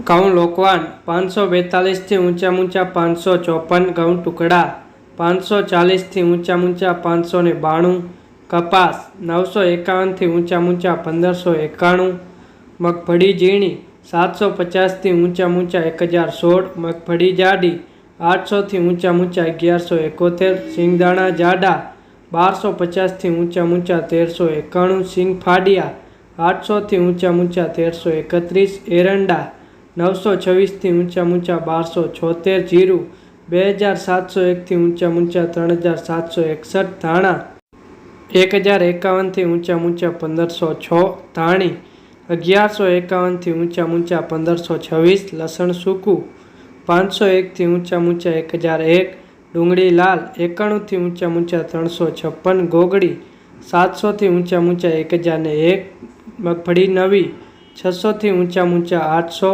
ઘઉં લોકવાન, પાંચસો બેતાલીસથી ઊંચા ઊંચા પાંચસો ચોપન ઘઉં ટુકડા, પાંચસો ચાલીસથી ઊંચા ઊંચા પાંચસો ને બાણું, કપાસ, નવસો એકાવનથી ઊંચા ઊંચા પંદરસો એકાણું, મગફળી ઝીણી, સાતસો પચાસથી ઊંચા ઊંચા એક હજાર સોળ, મગફળી જાડી, આઠસોથી ઊંચા ઊંચા અગિયારસો એકોતેર, સિંગદાણા જાડા, બારસો પચાસથી ઊંચા ઊંચા તેરસો એકાણું, સિંગ ફાડિયા, આઠસોથી ઊંચા ઊંચા તેરસો એકત્રીસ, એરંડા નવસો છવ્વીસથી ઊંચા ઊંચા બારસો છોતેર જીરું, બે હજાર સાતસો એકથી ઊંચા ઊંચા ત્રણ હજાર સાતસો એકસઠ ધાણા, એક હજાર એકાવનથી ઊંચા ઊંચા પંદરસો છ ધાણી, અગિયારસો એકાવનથી ઊંચા ઊંચા પંદરસો છવ્વીસ લસણ સૂકું, પાંચસો એકથી ઊંચા ઊંચા એક હજાર એક ડુંગળી લાલ, એકાણુંથી ઊંચા ઊંચા ત્રણસો છપ્પન ગોગડી સાતસોથી ઊંચા ઊંચા એક હજારને એક મગફળી નવી, છસોથી ઊંચા ઊંચા આઠસો